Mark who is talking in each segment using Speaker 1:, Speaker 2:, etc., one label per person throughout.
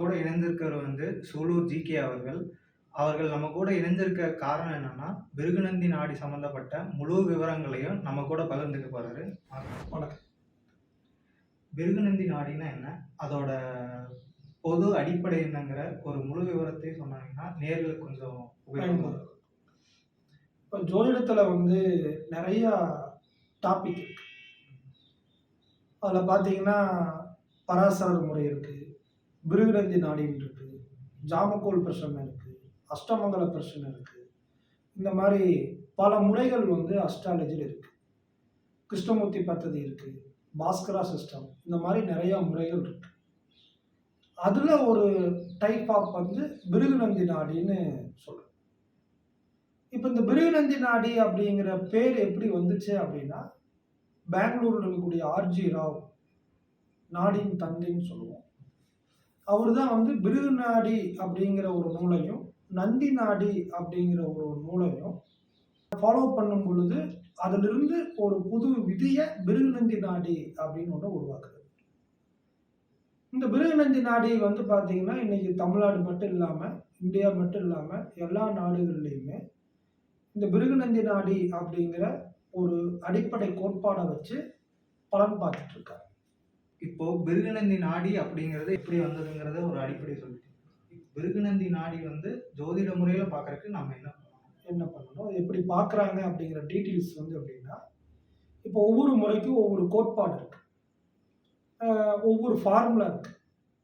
Speaker 1: கூட இணைந்திருக்கிறவர் வந்து சூலூர் ஜிகே அவர்கள். அவர்கள் நம்ம கூட இணைந்திருக்க காரணம் என்னன்னா பிருகுநந்தி நாடி சம்பந்தப்பட்ட முழு விவரங்களையும் நம்ம கூட பகிர்ந்துக்க போறாரு.
Speaker 2: வணக்கம்.
Speaker 1: பிருகுநந்தி நாடினா என்ன? அதோட பொது அடிப்படை என்னங்கிற ஒரு முழு விவரத்தை சொன்னாங்கன்னா நேர்களுக்கு கொஞ்சம் உபயோகமா இருக்கும்.
Speaker 2: இப்போ ஜோதிடத்தில் வந்து நிறையா டாபிக் இருக்கு. அதில் பார்த்தீங்கன்னா பராசரர் முறை இருக்குது பிருகுநந்தி நாடின்னு இருக்குது ஜாமக்கோல் பிரச்சனை இருக்குது அஷ்டமங்கல பிரச்சனை இருக்குது இந்த மாதிரி பல முறைகள் வந்து அஸ்ட்ராலஜியில் இருக்குது கிருஷ்ணமூர்த்தி பத்ததி இருக்குது பாஸ்கரா சிஸ்டம் இந்த மாதிரி நிறையா முறைகள் இருக்குது அதில் ஒரு டைப் ஆஃப் வந்து பிருகுநந்தி நாடின்னு சொல்கிறோம் இப்போ இந்த பிருகுநந்தி நாடி அப்படிங்கிற பேர் எப்படி வந்துச்சு அப்படின்னா பெங்களூரில் இருக்கக்கூடிய ஆர்ஜி ராவ் நாடின் தந்தைன்னு சொல்லுவோம். அவர் தான் வந்து பிருகு நாடி அப்படிங்கிற ஒரு நூலையும் நந்தி நாடி அப்படிங்கிற ஒரு நூலையும் ஃபாலோ பண்ணும் பொழுது அதிலிருந்து ஒரு புது விதியை பிருகுநந்தி நாடி அப்படின்னு ஒன்று உருவாக்குது. இந்த பிருகுநந்தி நாடி வந்து பார்த்தீங்கன்னா இன்னைக்கு தமிழ்நாடு மட்டும் இல்லாமல் இந்தியா மட்டும் இல்லாமல் எல்லா நாடுகள்லையுமே இந்த பிருகுநந்தி நாடி அப்படிங்கிற ஒரு அடிப்படை கோட்பாடை வச்சு பலன் பார்த்துட்ருக்காங்க
Speaker 1: இப்போ பிருகுநந்தி நாடி அப்படிங்கிறது எப்படி வந்ததுங்கிறத ஒரு அடிப்படை சொல்லிட்டு பிருகுநந்தி நாடி வந்து ஜோதிட முறையில பார்க்கறதுக்கு நம்ம என்ன பண்ணணும்?
Speaker 2: என்ன பண்ணணும்? எப்படி பார்க்குறாங்க அப்படிங்கிற டீட்டெயில்ஸ் வந்து அப்படின்னா இப்போ ஒவ்வொரு முறைக்கும் ஒவ்வொரு கோட்பாடு இருக்கு. ஒவ்வொரு ஃபார்முலா இருக்கு.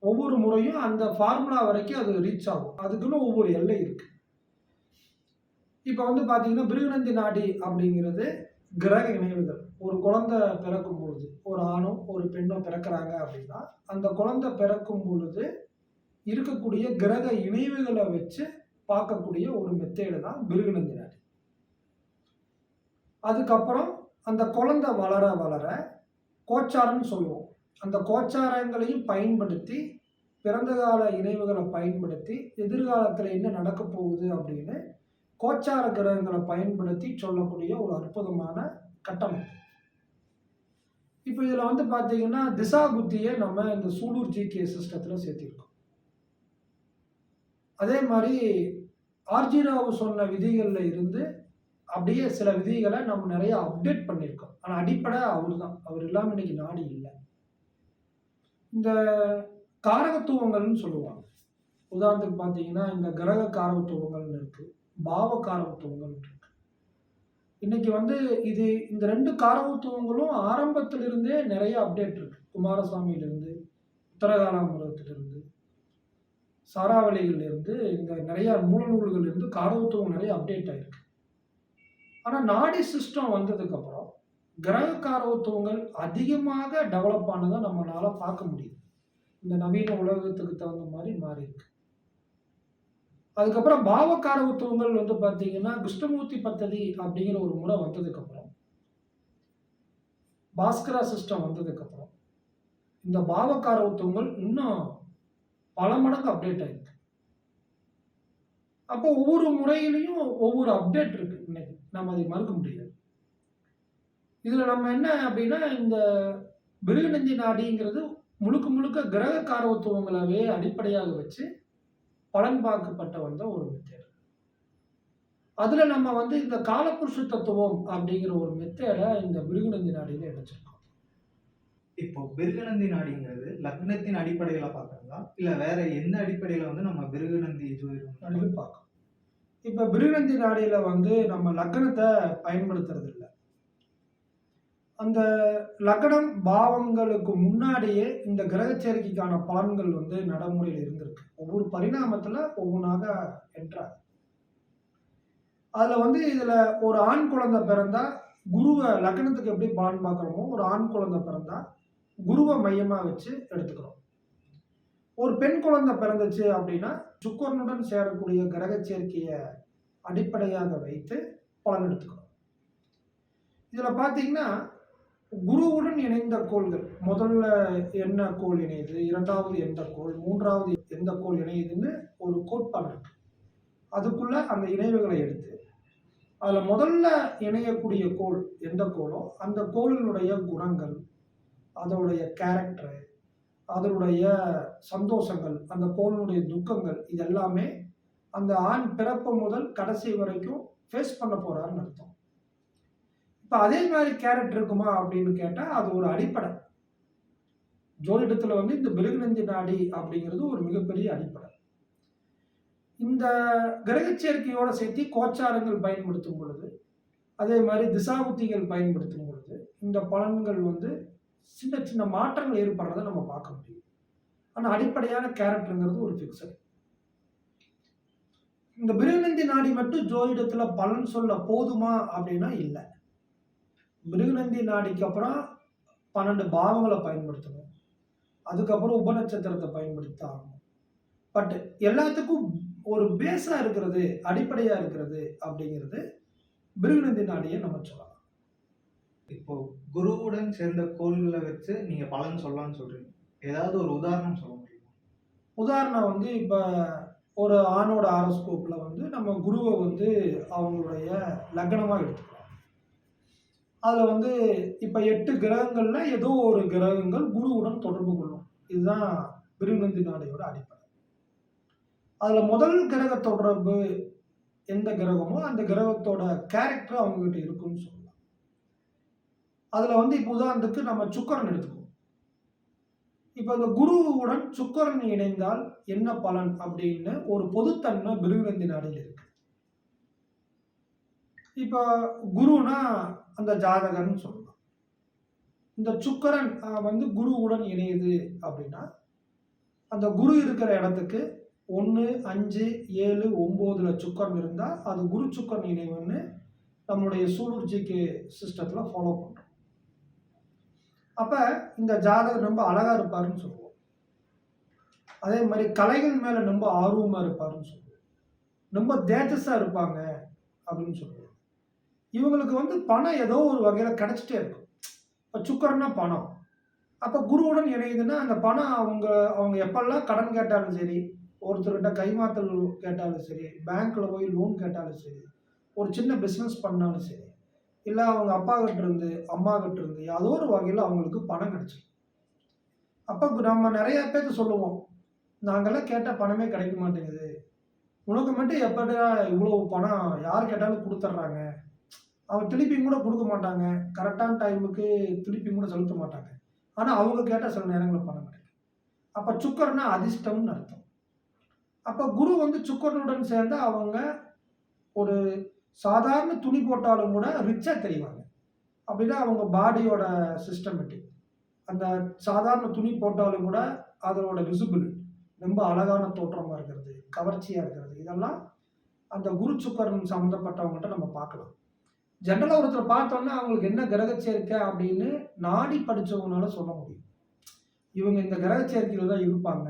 Speaker 2: ஒவ்வொரு முறையும் அந்த ஃபார்முலா வரைக்கும் அது ரீச் ஆகும். அதுக்குன்னு ஒவ்வொரு எல்லை இருக்கு. இப்போ வந்து பார்த்தீங்கன்னா பிருகுநந்தி நாடி அப்படிங்கிறது கிரக இணைவுகள். ஒரு குழந்தை பிறக்கும் பொழுது ஒரு ஆணும் ஒரு பெண்ணும் பிறக்கிறாங்க அப்படின்னா அந்த குழந்தை பிறக்கும் பொழுது இருக்கக்கூடிய கிரக இணைவுகளை வச்சு பார்க்கக்கூடிய ஒரு மெத்தேடு தான் பிருகுநந்தி அதுக்கப்புறம் அந்த குழந்தை வளர வளர கோச்சாரம்னு சொல்லுவோம். அந்த கோச்சாரங்களையும் பயன்படுத்தி பிறந்த கால இணைவுகளை பயன்படுத்தி எதிர்காலத்தில் என்ன நடக்க போகுது அப்படின்னு கோச்சார கிரகங்களை பயன்படுத்தி சொல்லக்கூடிய ஒரு அற்புதமான கட்டமைப்பு. இப்போ இதில் வந்து பார்த்தீங்கன்னா திசா புத்தியை நம்ம இந்த சூலூர் ஜிகே சிஸ்டத்தில் சேர்த்திருக்கோம். அதே மாதிரி ஆர்ஜி ராவ் சொன்ன விதிகளில் இருந்து அப்படியே சில விதிகளை நம்ம நிறைய அப்டேட் பண்ணியிருக்கோம். ஆனால் அடிப்படை அவர் தான் அவர் இல்லாமல் இன்னைக்கு நாடு இல்லை. இந்த காரகத்துவங்கள்னு சொல்லுவாங்க. உதாரணத்துக்கு பார்த்தீங்கன்னா இந்த கிரக காரகத்துவங்கள்னு இருக்குது பாவ காரகத்துவங்கள்னு இருக்குது இன்னைக்கு வந்து இது இந்த ரெண்டு காரகத்துவங்களும் ஆரம்பத்திலிருந்தே நிறைய அப்டேட் இருக்கு. குமாரசாமியிலிருந்து உத்தரகாலாமுரத்திலிருந்து சாராவளியிலிருந்து இந்த நிறைய மூலநூல்கள் இருந்து காரகத்துவம் நிறைய அப்டேட் ஆயிருக்கு. ஆனால் நாடி சிஸ்டம் வந்ததுக்கப்புறம் கிரக காரகத்துவங்கள் அதிகமாக டெவலப் ஆனதை நம்மளால பார்க்க முடியுது. இந்த நவீன உலகத்துக்கு தகுந்த மாதிரி மாறி இருக்கு அதுக்கப்புறம் பாவக்காரகத்துவங்கள் வந்து பார்த்தீங்கன்னா கிருஷ்ணமூர்த்தி பத்ததி அப்படிங்கிற ஒரு முறை வந்ததுக்கப்புறம் பாஸ்கரா சிஸ்டம் வந்ததுக்கப்புறம் இந்த பாவக்காரகத்துவங்கள் இன்னும் பல மடங்கு அப்டேட் ஆயிருக்கு. அப்போ ஒவ்வொரு முறையிலையும் ஒவ்வொரு அப்டேட் இருக்கு இன்னைக்கு. நம்ம அதை மறுக்க முடியாது. இதில் நம்ம என்ன அப்படின்னா இந்த பிருகுநந்தி நாடிங்கிறது முழுக்க முழுக்க கிரக காரகத்துவங்களவே அடிப்படையாக வச்சு பலன் பார்க்கப்பட்ட வந்த ஒரு மெத்தேடு அதுல நம்ம வந்து இந்த காலப்புருஷ தத்துவம் அப்படிங்கிற ஒரு மெத்தேடை இந்த பிருகுநந்தி நாடியில இணைச்சிருக்கோம்.
Speaker 1: இப்போ பிருகுநந்தி நாடிங்கிறது லக்னத்தின் அடிப்படையில பார்க்கறதா? இல்ல வேற எந்த அடிப்படையில வந்து நம்ம பிருகுநந்தி ஜோதிடம்
Speaker 2: பார்க்கணும் இப்ப பிருகுநந்தி நாடியில வந்து நம்ம லக்னத்தை பயன்படுத்துறது இல்லை. அந்த லக்னம் பாவங்களுக்கு முன்னாடியே இந்த கிரக சேர்க்கைக்கான பலன்கள் வந்து நடைமுறையில் இருந்திருக்கு. ஒவ்வொரு பரிணாமத்தில் ஒவ்வொன்றாக என்றார். அதில் வந்து இதில் ஒரு ஆண் குழந்தை பிறந்தா குருவை லக்னத்துக்கு எப்படி பலன் பார்க்குறோமோ ஒரு ஆண் குழந்தை பிறந்தா குருவை மையமாக வச்சு எடுத்துக்கிறோம். ஒரு பெண் குழந்தை பிறந்துச்சு அப்படின்னா சுக்கரனுடன் சேரக்கூடிய கிரக சேர்க்கையை அடிப்படையாக வைத்து பலன் எடுத்துக்கிறோம். இதில் பார்த்தீங்கன்னா குருவுடன் இணைந்த கோள்கள். முதல்ல என்ன கோள் இணையுது? இரண்டாவது எந்த கோள்? மூன்றாவது எந்த கோள் இணையுதுன்னு ஒரு கோட்பாடு இருக்கு. அதுக்குள்ள அந்த இணைவுகளை எடுத்து அதில் முதல்ல இணையக்கூடிய கோள் எந்த கோளோ அந்த கோளினுடைய குணங்கள் அதோடைய கேரக்டர் அதனுடைய சந்தோஷங்கள் அந்த கோளினுடைய துக்கங்கள் இது எல்லாமே அந்த ஆண் பிறப்பு முதல் கடைசி வரைக்கும் ஃபேஸ் பண்ண போகிறாருன்னு அர்த்தம். இப்போ அதே மாதிரி கேரக்டர் இருக்குமா அப்படின்னு கேட்டால் அது ஒரு அடிப்படை. ஜோதிடத்தில் வந்து இந்த பிருகுநந்தி நாடி அப்படிங்கிறது ஒரு மிகப்பெரிய அடிப்படை. இந்த கிரகச்சேர்க்கையோடு சேர்த்து கோச்சாரங்கள் பயன்படுத்தும் பொழுது அதே மாதிரி திசாபுத்திகள் பயன்படுத்தும் பொழுது இந்த பலன்கள் வந்து சின்ன சின்ன மாற்றங்கள் ஏற்படுறதை நம்ம பார்க்க முடியும். ஆனால் அடிப்படையான கேரக்டருங்கிறது ஒரு ஃபிக்ஸட் இந்த பிருகுநந்தி நாடி மட்டும் ஜோதிடத்தில் பலன் சொல்ல போதுமா அப்படின்னா இல்லை. பிருகுநந்தி நாடிக்கு அப்புறம் பன்னெண்டு பாவங்களை பயன்படுத்தணும். அதுக்கப்புறம் உபநட்சத்திரத்தை பயன்படுத்த ஆகணும் பட் எல்லாத்துக்கும் ஒரு பேஸாக இருக்கிறது அடிப்படையாக இருக்கிறது அப்படிங்கிறது பிருகுநந்தி நாடியை நம்ம சொல்லலாம்.
Speaker 1: இப்போ குருவுடன் சேர்ந்த கோள்களை வச்சு நீங்க பலன் சொல்லலாம்னு சொல்றீங்க. ஏதாவது ஒரு உதாரணம் சொல்ல முடியுமா?
Speaker 2: உதாரணம் வந்து இப்போ ஒரு ஆணோட ஆரோஸ்கோப்பில் வந்து நம்ம குருவை வந்து அவங்களுடைய லக்னமாக எடுத்துக்கலாம் அதில் வந்து இப்போ எட்டு கிரகங்களில் ஏதோ ஒரு கிரகங்கள் குருவுடன் தொடர்பு கொள்ளும். இதுதான் பிருகுநந்தி நாடையோட அடிப்படை. அதில் முதல் கிரக தொடர்பு எந்த கிரகமோ அந்த கிரகத்தோட கேரக்டர் அவங்ககிட்ட இருக்குன்னு சொல்லலாம். அதில் வந்து இப்போ உதாரணத்துக்கு நம்ம சுக்கரன் எடுத்துக்குவோம். இப்போ அந்த குருவுடன் சுக்கரன் இணைந்தால் என்ன பலன் அப்படின்னு ஒரு பொதுத்தன்மை பிருகுநந்தி நாடையில் இருக்கு. இப்போ குருனா அந்த ஜாதகர்னு சொல்லலாம். இந்த சுக்கரன் வந்து குருவுடன் இணையுது அப்படின்னா அந்த குரு இருக்கிற இடத்துக்கு ஒன்று அஞ்சு ஏழு ஒம்போதுல சுக்கரன் இருந்தால் அது குரு சுக்கரன் இணைவுன்னு நம்மளுடைய சூலூர் சிஸ்டத்தில் ஃபாலோ பண்ணுறோம் அப்போ இந்த ஜாதகர் ரொம்ப அழகாக இருப்பாருன்னு சொல்லுவோம். அதே மாதிரி கலைகள் மேலே ரொம்ப ஆர்வமாக இருப்பாருன்னு சொல்லுவோம். ரொம்ப தேஜஸாக இருப்பாங்க அப்படின்னு சொல்லுவோம். இவங்களுக்கு வந்து பணம் ஏதோ ஒரு வகையில் கிடைச்சிட்டே இருக்கும். இப்போ சுக்கரன்னா பணம். அப்போ குருவுடன் இணையுதுன்னா அந்த பணம் அவங்க அவங்க எப்பெல்லாம் கடன் கேட்டாலும் சரி ஒருத்தர்கிட்ட கைமாத்தல் கேட்டாலும் சரி பேங்க்கில் போய் லோன் கேட்டாலும் சரி ஒரு சின்ன பிஸ்னஸ் பண்ணாலும் சரி இல்லை அவங்க அப்பா கிட்ட இருந்து அம்மா கிட்ட இருந்து ஏதோ ஒரு வகையில் அவங்களுக்கு பணம் கிடைச்சிடும் அப்போ நம்ம நிறைய பேர்த்து சொல்லுவோம் நாங்கள்லாம் கேட்டால் பணமே கிடைக்க மாட்டேங்குது. உனக்கு மட்டும் எப்படா இவ்வளோ பணம் யார் கேட்டாலும் கொடுத்துட்றாங்க? அவங்க திருப்பியும் கூட கொடுக்க மாட்டாங்க. கரெக்டான டைமுக்கு திருப்பியும் கூட செலுத்த மாட்டாங்க. ஆனால் அவங்க கேட்டால் சில நேரங்களில் பண்ண மாட்டாங்க. அப்போ சுக்கர்னா அதிர்ஷ்டம்னு அர்த்தம். அப்போ குரு வந்து சுக்கரனுடன் சேர்ந்து அவங்க ஒரு சாதாரண துணி போட்டாலும் கூட ரிச்சாக தெரிவாங்க. அப்படின்னா அவங்க பாடியோட சிஸ்டமேட்டிக் அந்த சாதாரண துணி போட்டாலும் கூட அதனோட விசிபிள் ரொம்ப அழகான தோற்றமாக இருக்கிறது கவர்ச்சியாக இருக்கிறது. இதெல்லாம் அந்த குரு சுக்கரன் சம்மந்தப்பட்டவங்கள்ட்ட நம்ம பார்க்கலாம். ஜென்ரலாக ஒருத்தர் பார்த்தோன்னா அவங்களுக்கு என்ன கிரக சேர்க்கை அப்படின்னு நாடி படித்தவங்களால சொல்ல முடியும். இவங்க இந்த கிரக சேர்க்கையில் தான் இருப்பாங்க.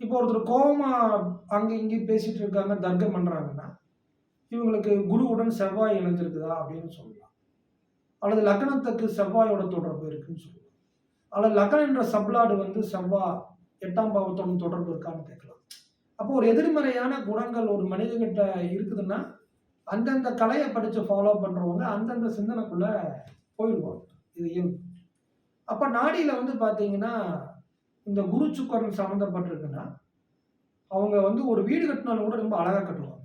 Speaker 2: இப்போ ஒருத்தர் கோபமாக அங்கே இங்கேயும் பேசிகிட்டு இருக்காங்க தர்க்கம் பண்ணுறாங்கன்னா இவங்களுக்கு குருவுடன் செவ்வாய் இணைஞ்சிருக்குதா அப்படின்னு சொல்லலாம். அல்லது லக்னத்துக்கு செவ்வாயோட தொடர்பு இருக்குன்னு சொல்லலாம். அல்லது லக்னம் என்ற சப்ளாடு வந்து செவ்வாய் எட்டாம் பாவத்தோட தொடர்பு இருக்கான்னு கேட்கலாம். அப்போ ஒரு எதிர்மறையான குணங்கள் ஒரு மனிதர்கிட்ட இருக்குதுன்னா அந்தந்த கலையை படித்து ஃபாலோ பண்ணுறவங்க அந்தந்த சிந்தனைக்குள்ளே போயிடுவாங்க. இது இயல்பு. அப்போ நாடியில் வந்து பார்த்தீங்கன்னா இந்த குரு சுக்கரன் சம்மந்தப்பட்டிருக்குன்னா அவங்க வந்து ஒரு வீடு கட்டினாலும் கூட ரொம்ப அழகாக கட்டுவாங்க.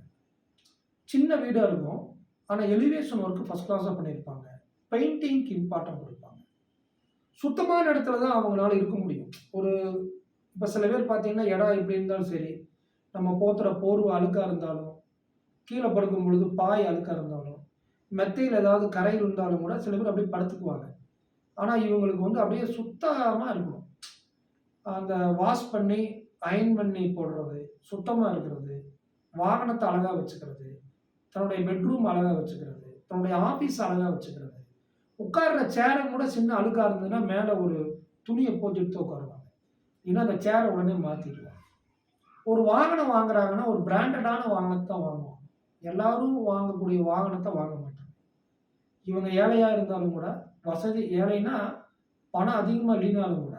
Speaker 2: சின்ன வீடாக இருக்கும். ஆனால் எலிவேஷன் ஒர்க்கு ஃபஸ்ட் கிளாஸாக பண்ணியிருப்பாங்க. பெயிண்டிங்க்கு இம்பார்ட்டன்ட் கொடுப்பாங்க. சுத்தமான இடத்துல தான் அவங்களால இருக்க முடியும். ஒரு இப்போ சில பேர் பார்த்தீங்கன்னா இடம் எப்படி இருந்தாலும் சரி நம்ம போத்துற போர்வை அழுக்காக இருந்தாலும் கீழே படுக்கும் பொழுது பாய் அழுக்காக இருந்தாலும் மெத்தையில் ஏதாவது கரையில் இருந்தாலும் கூட சில பேர் அப்படியே படுத்துக்குவாங்க. ஆனால் இவங்களுக்கு வந்து அப்படியே சுத்தமாக இருக்கணும் அந்த வாஷ் பண்ணி அயன் பண்ணி போடுறது சுத்தமாக இருக்கிறது வாகனத்தை அழகாக வச்சுக்கிறது தன்னுடைய பெட்ரூம் அழகாக வச்சுக்கிறது தன்னுடைய ஆஃபீஸ் அழகாக வச்சுக்கிறது. உட்கார்ற சேரை கூட சின்ன அழுக்காக இருந்ததுன்னா மேலே ஒரு துணியை போட்டு எடுத்து உட்காருவாங்க. இல்லைன்னா அந்த சேரை உடனே மாற்றிடுவாங்க ஒரு வாகனம் வாங்குறாங்கன்னா ஒரு பிராண்டடான வாகனத்தை வாங்குவோம். வாங்குவாங்க எல்லாரும் வாங்கக்கூடிய வாகனத்தை வாங்க மாட்டாங்க. இவங்க ஏழையாக இருந்தாலும் கூட வசதி ஏழைனா பணம் அதிகமாக இல்லைனாலும் கூட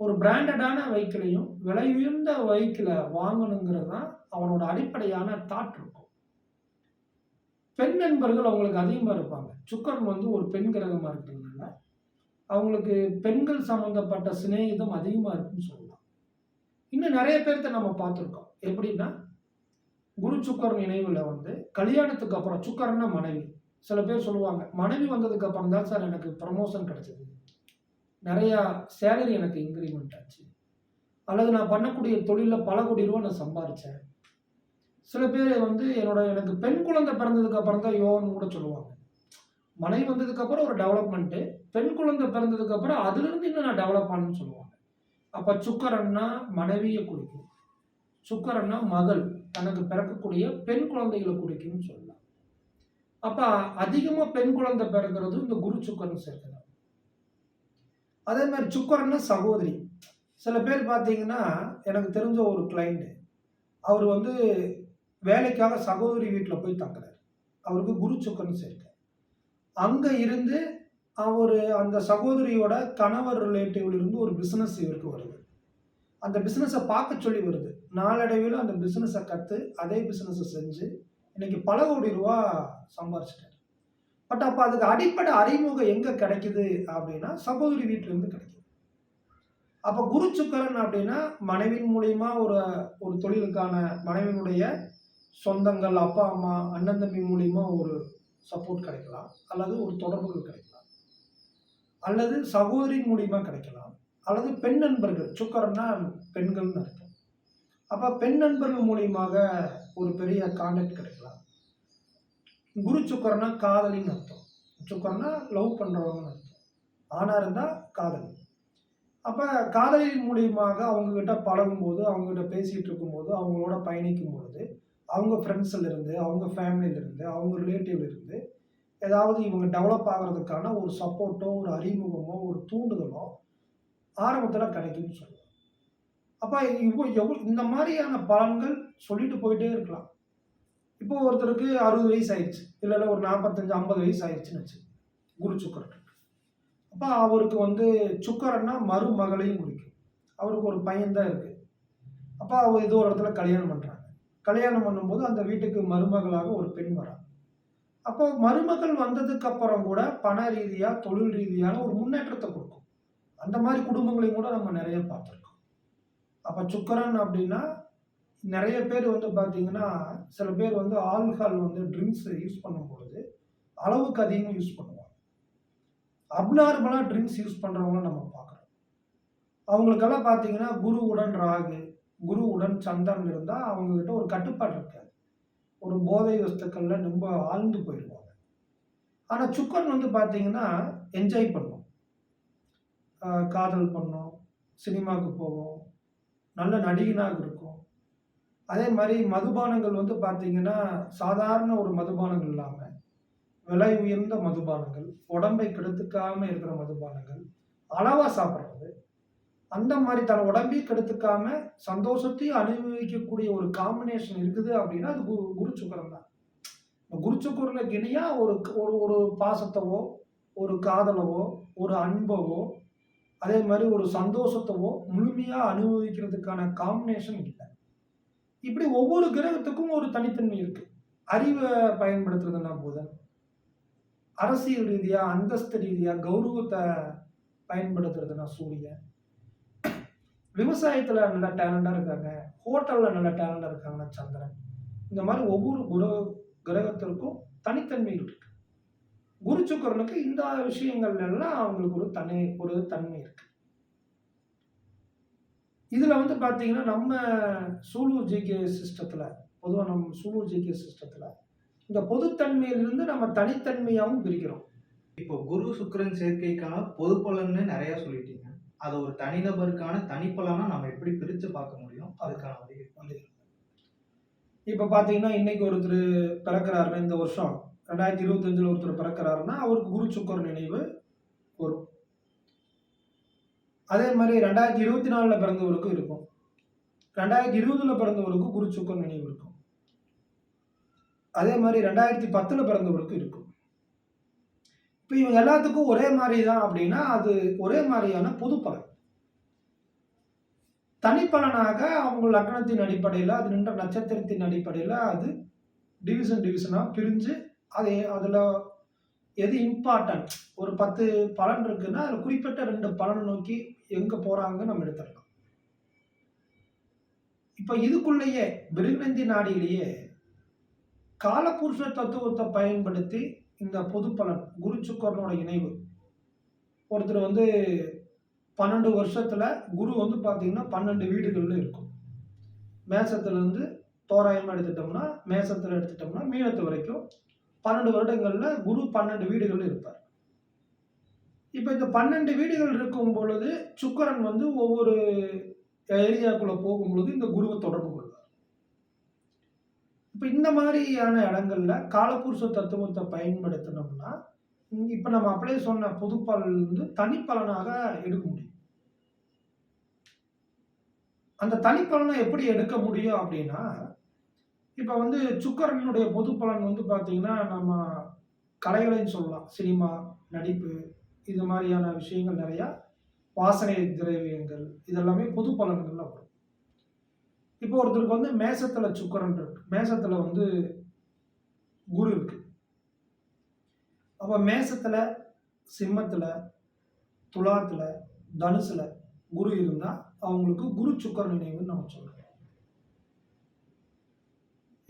Speaker 2: ஒரு பிராண்டடான வெஹிக்கிளையும் விலை உயர்ந்த வெஹிக்கிளை வாங்கணுங்கிறது தான் அவனோட அடிப்படையான தாட் இருக்கும். பெண் நண்பர்கள் அவங்களுக்கு அதிகமாக இருப்பாங்க. சுக்கரன் வந்து ஒரு பெண் கிரகமாக இருக்கிறதுனால அவங்களுக்கு பெண்கள் சம்மந்தப்பட்ட சிநேகிதம் அதிகமாக இருக்குன்னு சொல்லலாம். இன்னும் நிறைய பேர்த்த நம்ம பார்த்துருக்கோம். எப்படின்னா குரு சுக்கர் நினைவில் வந்து கல்யாணத்துக்கு அப்புறம் சுக்கரன்னா மனைவி. சில பேர் சொல்லுவாங்க மனைவி வந்ததுக்கு அப்புறம் தான் சார் எனக்கு ப்ரமோஷன் கிடைச்சது. நிறையா சேலரி எனக்கு இன்க்ரிமெண்ட் ஆச்சு. அல்லது நான் பண்ணக்கூடிய தொழிலில் பல கோடி ரூபா நான் சம்பாரித்தேன் சில பேர் வந்து என்னோட எனக்கு பெண் குழந்தை பிறந்ததுக்கு அப்புறம் தான் யோகன்னு கூட சொல்லுவாங்க. மனைவி வந்ததுக்கு அப்புறம் ஒரு டெவலப்மெண்ட்டு பெண் குழந்தை பிறந்ததுக்கு அப்புறம் அதுலேருந்து இன்னும் நான் டெவலப் ஆனேன்னு சொல்லுவாங்க. அப்போ சுக்கரன்னா மனைவியை குறிக்கும். சுக்கரன்னா மகள். தனக்கு பிறக்கக்கூடிய பெண் குழந்தைகளை குறிக்கும்னு சொல்லலாம். அப்போ அதிகமாக பெண் குழந்தை பிறக்கிறது இந்த குரு சுக்கரன் சேர்க்கிறார் அதே மாதிரி சுக்கரன்னா சகோதரி. சில பேர் பார்த்தீங்கன்னா எனக்கு தெரிஞ்ச ஒரு கிளைண்ட்டு அவர் வந்து வேலைக்காக சகோதரி வீட்டில் போய் தங்குறார். அவருக்கு குரு சுக்கரன் சேர்க்க. அங்கே இருந்து அவர் அந்த சகோதரியோட கணவர் ரிலேட்டிவ்லேருந்து ஒரு பிஸ்னஸ் இவருக்கு வருது. அந்த பிஸ்னஸை பார்க்க சொல்லி வருது. நாளடைவில் அந்த பிஸ்னஸை கற்று அதே பிஸ்னஸை செஞ்சு இன்னைக்கு பல கோடி ரூபா சம்பாரிச்சிட்டார். பட் அப்போ அதுக்கு அடிப்படை அறிமுகம் எங்கே கிடைக்குது அப்படின்னா சகோதரி வீட்டிலேருந்து கிடைக்குது. அப்போ குரு சுக்கரன் அப்படின்னா மனைவின் மூலியமா ஒரு ஒரு தொழிலுக்கான மனைவியினுடைய சொந்தங்கள் அப்பா அம்மா அண்ணன் தம்பி மூலியமா ஒரு சப்போர்ட் கிடைக்கலாம். அல்லது ஒரு தொடர்புகள் கிடைக்கலாம். அல்லது சகோதரின் மூலியமா கிடைக்கலாம். அல்லது பெண் நண்பர்கள் சுக்கரன்னா பெண்கள்னு அர்த்தம். அப்போ பெண் நண்பர்கள் மூலியமாக ஒரு பெரிய கான்டாக்ட் கிடைக்கலாம். குரு சுக்கரனா காதலின்னு அர்த்தம். சுக்கரனா லவ் பண்ணுறவங்கன்னு அர்த்தம். ஆணாக இருந்தால் காதலி. அப்போ காதலின் மூலியமாக அவங்கக்கிட்ட பழகும்போது அவங்ககிட்ட பேசிகிட்டு இருக்கும்போது அவங்களோட பயணிக்கும் பொழுது அவங்க ஃப்ரெண்ட்ஸில் இருந்து அவங்க ஃபேமிலியில இருந்து அவங்க ரிலேட்டிவ்லேருந்து ஏதாவது இவங்க டெவலப் ஆகிறதுக்கான ஒரு சப்போர்ட்டோ ஒரு அறிமுகமோ ஒரு தூண்டுதலோ ஆரம்பத்தில் கிடைக்கும்னு சொல்லுவாங்க அப்போ இவ்வளோ எவ்வளோ இந்த மாதிரியான பலன்கள் சொல்லிட்டு போயிட்டே இருக்கலாம். இப்போ ஒருத்தருக்கு அறுபது வயசு ஆயிடுச்சு. இல்லைன்னா ஒரு நாற்பத்தஞ்சு ஐம்பது வயசு ஆயிடுச்சுன்னு வச்சு குரு சுக்கரன். அப்போ அவருக்கு வந்து சுக்கரன்னா மருமகளையும் குடிக்கும். அவருக்கு ஒரு பையன் தான் இருக்குது அப்போ அவர் ஏதோ ஒரு இடத்துல கல்யாணம் பண்ணுறாங்க கல்யாணம் பண்ணும்போது அந்த வீட்டுக்கு மருமகளாக ஒரு பெண் வராங்க அப்போ மருமகள் வந்ததுக்கு அப்புறம் கூட பண ரீதியாக தொழில் ரீதியான ஒரு முன்னேற்றத்தை கொடுக்கும். அந்த மாதிரி குடும்பங்களையும் கூட நம்ம நிறைய பார்த்துருக்கோம். அப்போ சுக்கரன் அப்படின்னா நிறைய பேர் வந்து பார்த்தீங்கன்னா சில பேர் வந்து ஆல்கஹால் வந்து ட்ரிங்க்ஸ் யூஸ் பண்ணும் பொழுது அளவுக்கு அதிகமாக யூஸ் பண்ணுவாங்க. அப்நார்மலாக ட்ரிங்க்ஸ் யூஸ் பண்ணுறவங்கள நம்ம பார்க்குறோம். அவங்களுக்கெல்லாம் பார்த்தீங்கன்னா குருவுடன் ராகு குருவுடன் சந்தன் இருந்தால் அவங்கக்கிட்ட ஒரு கட்டுப்பாடு இருக்காது. ஒரு போதை வஸ்துக்களில் ரொம்ப ஆழ்ந்து போயிடுவாங்க. ஆனால் சுக்கரன் வந்து பார்த்தீங்கன்னா என்ஜாய் பண்ணும். காதல் பண்ணும் சினிமாவுக்கு போவோம் நல்ல நடிகனாக இருக்கும். அதே மாதிரி மதுபானங்கள் வந்து பார்த்தீங்கன்னா சாதாரண ஒரு மதுபானங்கள் இல்லாமல் விலை உயர்ந்த மதுபானங்கள் உடம்பை கெடுத்துக்காமல் இருக்கிற மதுபானங்கள் அளவாக சாப்பிட்றது அந்த மாதிரி தன் உடம்பையும் கெடுத்துக்காம சந்தோஷத்தையும் அனுபவிக்கக்கூடிய ஒரு காம்பினேஷன் இருக்குது அப்படின்னா அது குரு குருச்சுக்கரம் தான். குருச்சுக்கரில் குரு ஒரு ஒரு ஒரு பாசத்தவோ ஒரு காதலவோ ஒரு அன்பவோ அதே மாதிரி ஒரு சந்தோஷத்தவோ முழுமையாக அனுபவிக்கிறதுக்கான காம்பினேஷன் இல்லை. இப்படி ஒவ்வொரு கிரகத்துக்கும் ஒரு தனித்தன்மை இருக்கு. அறிவை பயன்படுத்துறதுன்னா போதும். அரசியல் ரீதியாக அந்தஸ்து ரீதியாக கௌரவத்தை பயன்படுத்துறதுன்னா சூரியன். விவசாயத்தில் நல்ல டேலண்டாக இருக்காங்க. ஹோட்டலில் நல்ல டேலண்டாக இருக்காங்கன்னா சந்திரன். இந்த மாதிரி ஒவ்வொரு குரு கிரகத்திற்கும் தனித்தன்மை இருக்கு. குரு சுக்கரனுக்கு இந்த விஷயங்கள் எல்லாம் அவங்களுக்கு ஒரு தனி ஒரு தன்மை இருக்கு. இதுல வந்து பாத்தீங்கன்னா நம்ம சூலூர் ஜிகே சிஸ்டத்துல பொதுவாக நம்ம சூலூர் ஜிகே சிஸ்டத்துல இந்த பொதுத்தன்மையிலிருந்து நம்ம தனித்தன்மையாகவும் பிரிக்கிறோம்.
Speaker 1: இப்போ குரு சுக்கிரன் சேர்க்கைக்கான பொது பலன்னு நிறைய சொல்லிட்டீங்க. அது ஒரு தனிநபருக்கான தனிப்பலனா நம்ம எப்படி பிரிச்சு பார்க்க முடியும்? அதுக்கான வழி
Speaker 2: வந்து இப்போ பார்த்தீங்கன்னா இன்னைக்கு ஒருத்தர் பிறக்கிறாருன்னா இந்த வருஷம் ரெண்டாயிரத்தி இருபத்தஞ்சில் ஒருத்தர் பிறக்கிறாருன்னா அவருக்கு குரு சுக்கர் நினைவு வரும். அதே மாதிரி ரெண்டாயிரத்தி இருபத்தி நாலில் பிறந்தவருக்கும் இருக்கும். ரெண்டாயிரத்தி இருபதுல பிறந்தவருக்கும் குரு சுக்கர் நினைவு இருக்கும். அதே மாதிரி ரெண்டாயிரத்தி பத்தில் பிறந்தவருக்கும் இருக்கும். இப்போ இவங்க எல்லாத்துக்கும் ஒரே மாதிரி தான் அப்படின்னா அது ஒரே மாதிரியான பொது பலன் தனிப்பலனாக அவங்க லக்னத்தின் அடிப்படையில் அது நின்ற நட்சத்திரத்தின் அடிப்படையில் அது டிவிஷன் டிவிஷனாக பிரிஞ்சு அது அதில் எது இம்பார்ட்டன்ட் ஒரு பத்து பலன் இருக்குன்னா அதில் குறிப்பிட்ட ரெண்டு பலனை நோக்கி எங்கே போகிறாங்க நம்ம எடுத்துடலாம். இப்போ இதுக்குள்ளேயே பிருகநந்தி நாடியிலேயே காலபுருஷ தத்துவத்தை பயன்படுத்தி இந்த பொது பலன் குரு சுக்கரனோட இணைவு. ஒருத்தர் வந்து பன்னெண்டு வருஷத்தில் குரு வந்து பார்த்திங்கன்னா பன்னெண்டு வீடுகளில் இருக்கும். மேசத்துலேருந்து தோராயமாக எடுத்துட்டோம்னா மேசத்தில் எடுத்துட்டோம்னா மீனத்து வரைக்கும் பன்னெண்டு வருடங்களில் குரு பன்னெண்டு வீடுகள் இருப்பார். இப்போ இந்த பன்னெண்டு வீடுகள் இருக்கும் பொழுது சுக்கரன் வந்து ஒவ்வொரு ஏரியாக்குள்ளே போகும்பொழுது இந்த குருவை தொடர்பு கொள்வார். இப்போ இந்த மாதிரியான இடங்கள்ல காலபுருஷ தத்துவத்தை பயன்படுத்தினோம்னா இப்போ நம்ம அப்படியே சொன்ன பொது வந்து தனிப்பலனாக எடுக்க முடியும். அந்த தனிப்பலனை எப்படி எடுக்க முடியும் அப்படின்னா இப்போ வந்து சுக்கரனுடைய பொது பலன் வந்து பார்த்திங்கன்னா நம்ம கலைகளைன்னு சொல்லலாம். சினிமா நடிப்பு இது மாதிரியான விஷயங்கள் நிறையா வாசனை திரவியங்கள் இதெல்லாமே பொது பலன்களில் வரும். இப்போ ஒருத்தருக்கு வந்து மேசத்தில் சுக்கரன் இருக்கு. மேசத்தில் வந்து குரு இருக்கு. அப்போ மேசத்தில் சிம்மத்தில் துலாத்தில் தனுசில் குரு இருந்தால் அவங்களுக்கு குரு சுக்கரன் நினைவுன்னு நம்ம சொல்றோம்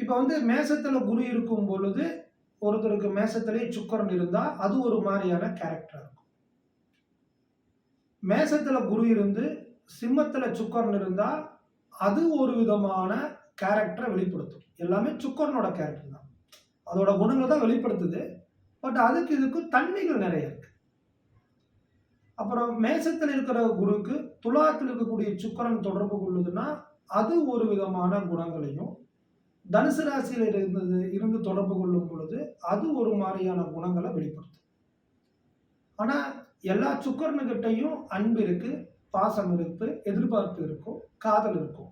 Speaker 2: இப்போ வந்து மேசத்துல குரு இருக்கும் பொழுது ஒருத்தருக்கு மேசத்திலே சுக்கரன் இருந்தா அது ஒரு மாதிரியான கேரக்டர் இருக்கும். மேசத்துல குரு இருந்து சிம்மத்துல சுக்கரன் இருந்தா அது ஒரு விதமான கேரக்டரை வெளிப்படுத்தும். எல்லாமே சுக்கரனோட கேரக்டர் தான். அதோட குணங்கள் தான் வெளிப்படுத்துது. பட் அதுக்கு இதுக்கும் தன்மைகள் நிறைய இருக்கு. அப்புறம் மேசத்தில் இருக்கிற குருக்கு துலாத்தில் இருக்கக்கூடிய சுக்கரன் தொடர்பு கொள்ளுதுன்னா அது ஒரு விதமான குணங்களையும் தனுசு ராசியில் இருந்தது இருந்து தொடர்பு கொள்ளும் பொழுது அது ஒரு மாதிரியான குணங்களை வெளிப்படுத்தும். ஆனால் எல்லா சுக்கரனுக்கிட்டையும் அன்பு இருக்கு பாசம் இருக்கு எதிர்பார்ப்பு இருக்கும் காதல் இருக்கும்.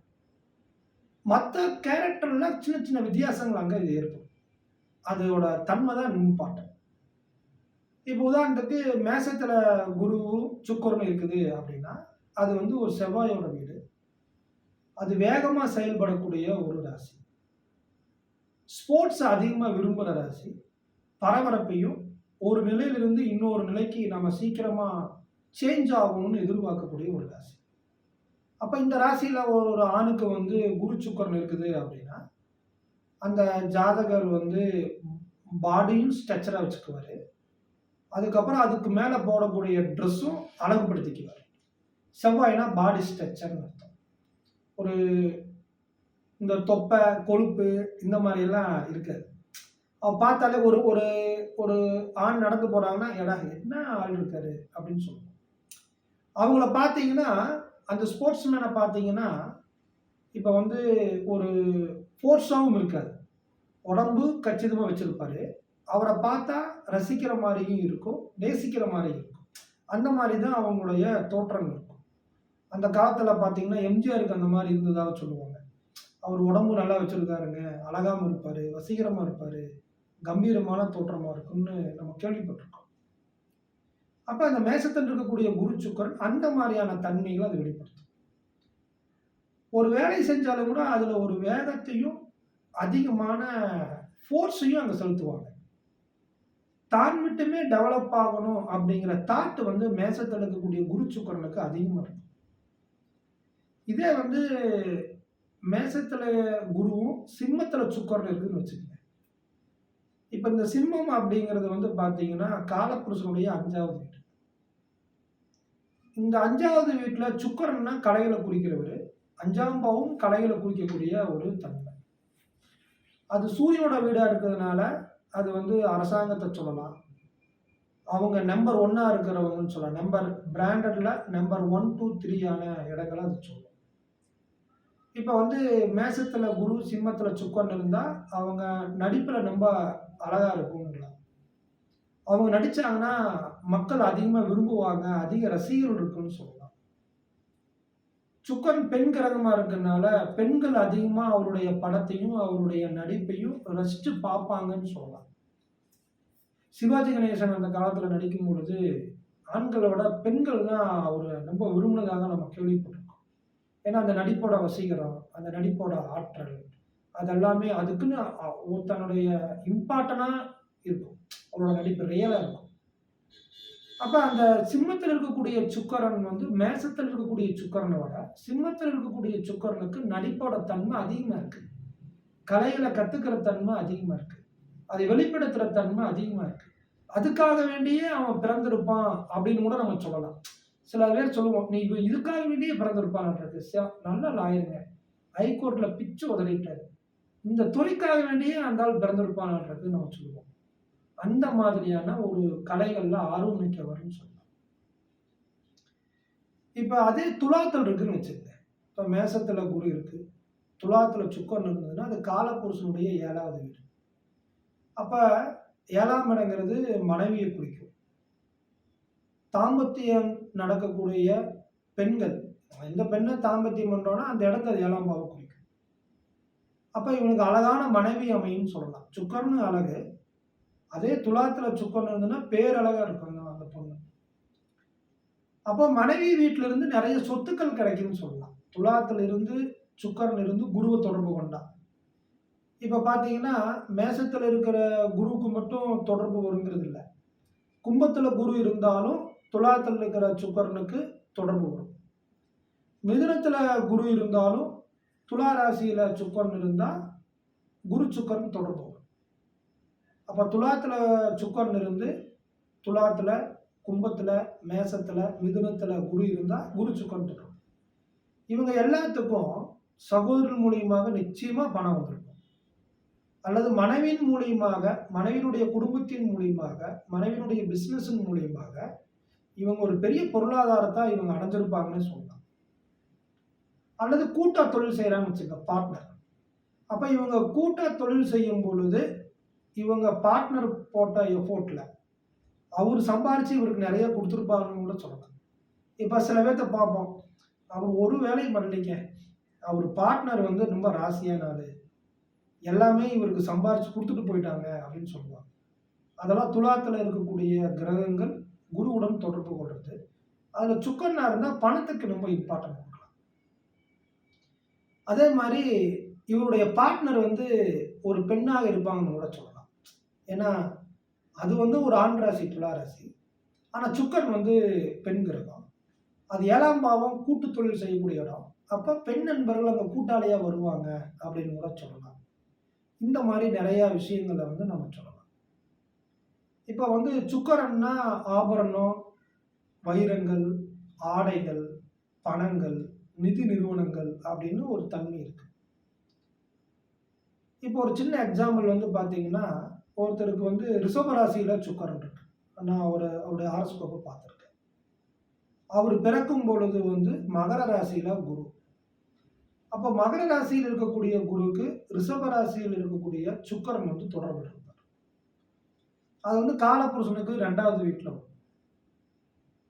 Speaker 2: மற்ற கேரக்டர்ல சின்ன சின்ன வித்தியாசங்கள் அங்கே இது ஏற்படும். அதோட தன்மை தான் இம்பார்ட்டன்ட் இப்போ உதாரணத்துக்கு மேசத்தில் குருவும் சுக்கரனும் இருக்குது அப்படின்னா அது வந்து ஒரு செவ்வாயோட வீடு. அது வேகமாக செயல்படக்கூடிய ஒரு ராசி. ஸ்போர்ட்ஸ் அதிகமாக விரும்புகிற ராசி பரபரப்பையும் ஒரு நிலையிலிருந்து இன்னொரு நிலைக்கு நம்ம சீக்கிரமாக சேஞ்ச் ஆகணும்னு எதிர்பார்க்கக்கூடிய ஒரு ராசி. அப்போ இந்த ராசியில் ஒரு ஆணுக்கு வந்து குரு சுக்கரன் இருக்குது அப்படின்னா அந்த ஜாதகர் வந்து பாடியும் ஸ்ட்ரக்சராக வச்சுக்குவார். அதுக்கப்புறம் அதுக்கு மேலே போடக்கூடிய ட்ரெஸ்ஸும் அழகுபடுத்திக்குவார். செவ்வாய்னா பாடி ஸ்ட்ரக்சர்னு அர்த்தம். ஒரு இந்த தொப்பை கொழுப்பு இந்த மாதிரியெல்லாம் இருக்காது அவன் பார்த்தாலே ஒரு ஒரு ஒரு ஆண் நடந்து போகிறாங்கன்னா எடா என்ன ஆள் இருக்காரு? அப்படின்னு சொல்லுவோம் அவங்கள பார்த்தீங்கன்னா அந்த ஸ்போர்ட்ஸ் மேனை பார்த்தீங்கன்னா இப்போ வந்து ஒரு ஃபோர்ஸாகவும் இருக்காது உடம்பு கச்சிதமாக வச்சுருப்பார். அவரை பார்த்தா ரசிக்கிற மாதிரியும் இருக்கும் நேசிக்கிற மாதிரியும் இருக்கும். அந்த மாதிரி தான் அவங்களுடைய தோற்றம் இருக்கும். அந்த காலத்தில் பார்த்தீங்கன்னா எம்ஜிஆருக்கு அந்த மாதிரி இருந்ததாக சொல்லுவாங்க. அவர் உடம்பு நல்லா வச்சிருக்காருங்க. அழகாம இருப்பாரு வசீகரமா இருப்பாரு கம்பீரமான தோற்றமா இருக்கும்னு நம்ம கேள்விப்பட்டிருக்கோம். அப்ப அந்த மேசத்தில் இருக்கக்கூடிய குரு சுக்கரன் அந்த மாதிரியான தன்மைகளை அது வெளிப்படுத்தும். ஒரு வேலை செஞ்சாலும் கூட அதுல ஒரு வேகத்தையும் அதிகமான ஃபோர்ஸையும் அங்க செலுத்துவாங்க. தான் மட்டுமே டெவலப் ஆகணும் அப்படிங்கிற தாட் வந்து மேசத்தில் இருக்கக்கூடிய குரு சுக்கரனுக்கு அதிகமாக இருக்கும். இதே வந்து மேசத்தில் குருவும் சிம்மத்தில் சுக்கரன் இருக்குதுன்னு வச்சுக்கோங்க. இப்போ இந்த சிம்மம் அப்படிங்கிறது வந்து பார்த்தீங்கன்னா காலப்புருஷனுடைய அஞ்சாவது வீடு. இந்த அஞ்சாவது வீட்டில் சுக்கரன்னா கலைகளை குறிக்கிறவர். அஞ்சாம் பாவும் கலைகளை குறிக்கக்கூடிய ஒரு தன்மை. அது சூரியனோட வீடாக இருக்கிறதுனால அது வந்து அரசாங்கத்தை சொல்லலாம். அவங்க நம்பர் ஒன்னாக இருக்கிறவங்கன்னு சொல்லலாம். நம்பர் பிராண்டடில் நம்பர் ஒன் டூ த்ரீயான இடங்களை அது சொல்லலாம் இப்போ வந்து மேசத்துல குரு சிம்மத்துல சுக்கன் இருந்தா அவங்க நடிப்புல ரொம்ப அழகா இருக்குங்களா அவங்க நடிச்சாங்கன்னா மக்கள் அதிகமா விரும்புவாங்க அதிக ரசிகர்கள் இருக்குன்னு சொல்லலாம். சுக்கன் பெண் கிரகமா இருக்கிறதுனால பெண்கள் அதிகமா அவருடைய படத்தையும் அவருடைய நடிப்பையும் ரசிச்சு பார்ப்பாங்கன்னு சொல்லலாம். சிவாஜி கணேசன் அந்த காலத்துல நடிக்கும் பொழுது ஆண்களை விட பெண்கள் தான் அவரை ரொம்ப விரும்பினதாக நம்ம கேள்விப்பட்டோம் ஏன்னா அந்த நடிப்போட வசீகரம் அந்த நடிப்போட ஆற்றல் அதெல்லாமே அதுக்குன்னு தன்னுடைய இம்பார்ட்டனாக இருக்கும். அவரோட நடிப்பு ரியலாக இருக்கும். அப்போ அந்த சிம்மத்தில் இருக்கக்கூடிய சுக்கரன் வந்து மேசத்தில் இருக்கக்கூடிய சுக்கரனை விட சிம்மத்தில் இருக்கக்கூடிய சுக்கரனுக்கு நடிப்போட தன்மை அதிகமாக இருக்குது கலைகளை கற்றுக்கிற தன்மை அதிகமாக இருக்குது அதை வெளிப்படுத்துகிற தன்மை அதிகமாக இருக்குது அதுக்காக வேண்டியே அவன் பிறந்திருப்பான் அப்படின்னு கூட நம்ம சொல்லலாம். சில பேர் சொல்லுவோம் நீ இப்போ இதுக்காக வேண்டியே பிறந்திருப்பான்ன்றது ச- நல்ல லாயருங்க. ஹைகோர்ட்டில் பிச்சு உதறிட்டாரு. இந்த துறைக்காக வேண்டியே அந்த ஆள் பிறந்திருப்பான்ன்றது நம்ம சொல்லுவோம். அந்த மாதிரியான ஒரு கலைகள்ல ஆர்வம் மிக்கவர்னு சொல்லலாம். இப்போ அதே துலாத்தல் இருக்குன்னு வச்சுருந்தேன் இப்போ மேசத்துல குரு இருக்கு. துலாத்துல சுக்கரன் இருந்ததுன்னா அது காலப்புருஷனுடைய ஏழாவது வீடு. அப்ப ஏழாம் இடங்கிறது மனைவியை குறிக்கும். தாம்பத்தியம் நடக்கக்கூடிய பெண்கள். எந்த பெண்ணை தாம்பத்தியம் பண்ணுறோன்னா அந்த இடத்த அது ஏழாம் பாவம் குறிக்கும். அப்போ இவனுக்கு அழகான மனைவி அமையும் சொல்லலாம். சுக்கர்னு அழகு. அதே துலாத்தில் சுக்கன் இருந்ததுன்னா பேரழகாக இருக்கும் அந்த- பொண்ணு. அப்போ மனைவி வீட்டிலிருந்து நிறைய சொத்துக்கள் கிடைக்கும்னு சொல்லலாம். துலாத்தில் இருந்து சுக்கரன் இருந்து குருவை தொடர்பு கொண்டான். இப்போ பார்த்தீங்கன்னா மேசத்தில் இருக்கிற குருவுக்கு மட்டும் தொடர்பு வருங்கிறது இல்லை கும்பத்தில் குரு இருந்தாலும் துலாத்தில் இருக்கிற சுக்கரனுக்கு தொடர்பு வரும். மிதுனத்தில் குரு இருந்தாலும் துலா ராசியில் சுக்கரன் இருந்தால் குரு சுக்கரன் தொடர்பு வரும். அப்போ துலாத்தில் சுக்கரன் இருந்து துலாத்தில் கும்பத்தில் மேசத்தில் மிதுனத்தில் குரு இருந்தால் குரு சுக்கரன் தொடரும் இவங்க எல்லாத்துக்கும் சகோதரன் மூலியமாக நிச்சயமாக பணம் வந்துடும். அல்லது மனைவியின் மூலியமாக மனைவியினுடைய குடும்பத்தின் மூலியமாக மனைவியினுடைய பிஸ்னஸின் மூலியமாக இவங்க ஒரு பெரிய பொருளாதாரத்தை இவங்க அடைஞ்சிருப்பாங்கன்னு சொல்லலாம். அல்லது கூட்டா தொழில் செய்கிறாங்கன்னு வச்சுக்க பார்ட்னர் அப்போ இவங்க கூட்டா தொழில் செய்யும் பொழுது இவங்க பார்ட்னர் போட்ட எஃபோர்ட்டில் அவர் சம்பாரித்து இவருக்கு நிறைய கொடுத்துருப்பாங்கன்னு கூட சொல்லலாம். இப்போ சில பேர்த்த பார்ப்போம் அவர் ஒரு வேலையும் பண்ணலைங்க. அவர் பார்ட்னர் வந்து ரொம்ப ராசியான ஆளு. எல்லாமே இவருக்கு சம்பாரிச்சு கொடுத்துட்டு போயிட்டாங்க அப்படின்னு சொல்லுவாங்க. அதெல்லாம் துலாத்தில் இருக்கக்கூடிய கிரகங்கள் குருவுடன் தொடர்பு கொள்வது அதில் சுக்கன்னா இருந்தால் பணத்துக்கு ரொம்ப இம்பார்ட்டன்ட் கொடுக்கலாம் அதே மாதிரி இவருடைய பார்ட்னர் வந்து ஒரு பெண்ணாக இருப்பாங்கன்னு கூட சொல்லலாம். ஏன்னா அது வந்து ஒரு ஆண் ராசி துலா ராசி. ஆனால் சுக்கன் வந்து பெண் கிரகம். அது ஏழாம் பாவம் கூட்டு தொழில் செய்யக்கூடிய இடம். அப்போ பெண் நண்பர்கள் அங்கே கூட்டாளியாக வருவாங்க அப்படின்னு கூட சொல்லலாம். இந்த மாதிரி நிறையா விஷயங்களை வந்து நம்ம சொல்லலாம். இப்போ வந்து சுக்கரன்னா ஆபரணம் வைரங்கள் ஆடைகள் பணங்கள் நிதி நிறுவனங்கள் அப்படின்னு ஒரு தன்மை இருக்கு. இப்போ ஒரு சின்ன எக்ஸாம்பிள் வந்து பார்த்தீங்கன்னா ஒருத்தருக்கு வந்து ரிஷபராசியில் சுக்கரன் இருக்கு. நான் ஒரு அவருடைய ஆரஸ்கோப்பை பார்த்துருக்கேன். அவர் பிறக்கும் பொழுது வந்து மகர ராசியில் குரு. அப்போ மகர ராசியில் இருக்கக்கூடிய குருவுக்கு ரிஷப ராசியில் இருக்கக்கூடிய சுக்கரன் வந்து தொடர்பு இருப்பார். அது வந்து காலப்புருஷனுக்கு ரெண்டாவது வீட்டில் வரும்.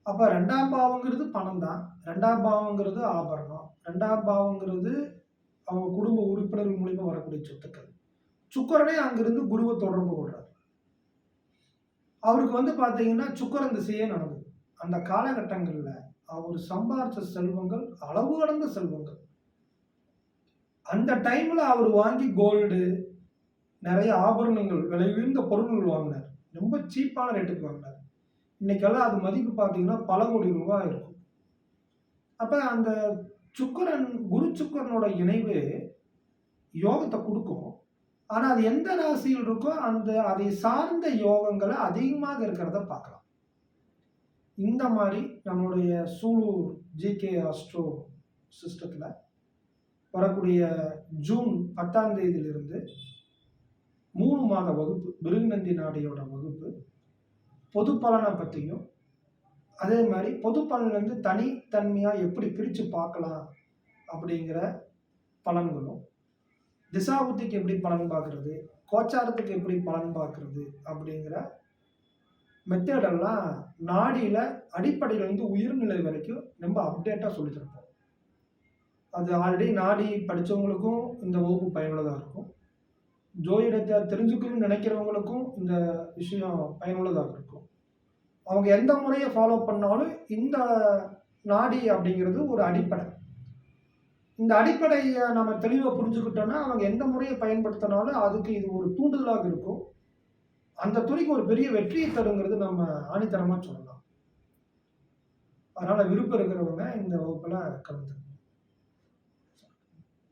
Speaker 2: அப்போ ரெண்டாம் பாவங்கிறது பணம் தான். ரெண்டாம் பாவங்கிறது ஆபரணம். ரெண்டாம் பாவங்கிறது அவங்க குடும்ப உறுப்பினர்கள் மூலிமா வரக்கூடிய சொத்துக்கள். சுக்கரனே அங்கிருந்து குருவை தொடர்பு கொள்றார். அவருக்கு வந்து பார்த்தீங்கன்னா சுக்கரன் திசையே நடந்தது. அந்த காலகட்டங்களில் அவர் சம்பாரித்த செல்வங்கள் அளவு கடந்த செல்வங்கள் அந்த டைம்ல அவர் வாங்கி கோல்டு நிறைய ஆபரணங்கள் விலை உயர்ந்த பொருட்கள் வாங்கினார். ரொம்ப சீப்பான ரேட்டுக்கு வாங்கினார். இன்னைக்கெல்லாம் அது மதிப்பு பார்த்தீங்கன்னா பல கோடி ரூபாய் இருக்கும். அப்போ அந்த சுக்கரன் குரு சுக்கரனோட இணைவு யோகத்தை கொடுக்கும். ஆனால் அது எந்த ராசியில் இருக்கோ அந்த அதை சார்ந்த யோகங்களை அதிகமாக இருக்கிறத பார்க்கலாம். இந்த மாதிரி நம்மளுடைய சூலூர் ஜிகே அஸ்ட்ரோ சிஸ்டத்தில் வரக்கூடிய ஜூன் பத்தாம் தேதியிலிருந்து மூணு மாத வகுப்பு பிருகுநந்தி நாடியோட வகுப்பு பொது பலனை பற்றியும் அதே மாதிரி பொது பலன்லேருந்து தனித்தன்மையாக எப்படி பிரித்து பார்க்கலாம் அப்படிங்கிற பலன்களும் திசாபுத்திக்கு எப்படி பலன் பார்க்கறது கோச்சாரத்துக்கு எப்படி பலன் பார்க்கறது அப்படிங்கிற மெத்தடெல்லாம் நாடியில் அடிப்படையிலேருந்து உயிர்நிலை வரைக்கும் ரொம்ப அப்டேட்டாக சொல்லி தருப்போம். அது ஆல்ரெடி நாடி படித்தவங்களுக்கும் இந்த வகுப்பு பயனுள்ளதாக இருக்கும். ஜோதிடத்தை தெரிஞ்சுக்கணும்னு நினைக்கிறவங்களுக்கும் இந்த விஷயம் பயனுள்ளதாக இருக்கும். அவங்க எந்த முறையை ஃபாலோ பண்ணாலும் இந்த நாடி அப்படிங்கிறது ஒரு அடிப்படை. இந்த அடிப்படையை நம்ம தெளிவாக புரிஞ்சுக்கிட்டோன்னா அவங்க எந்த முறையை பயன்படுத்தினாலும் அதுக்கு இது ஒரு தூண்டுதலாக இருக்கும். அந்த துறைக்கு ஒரு பெரிய வெற்றியை தருங்கிறது நம்ம ஆணித்தரமாக சொல்லலாம். அதனால் விருப்பம் இருக்கிறவங்க இந்த வகுப்பில் கலந்துக்கணும்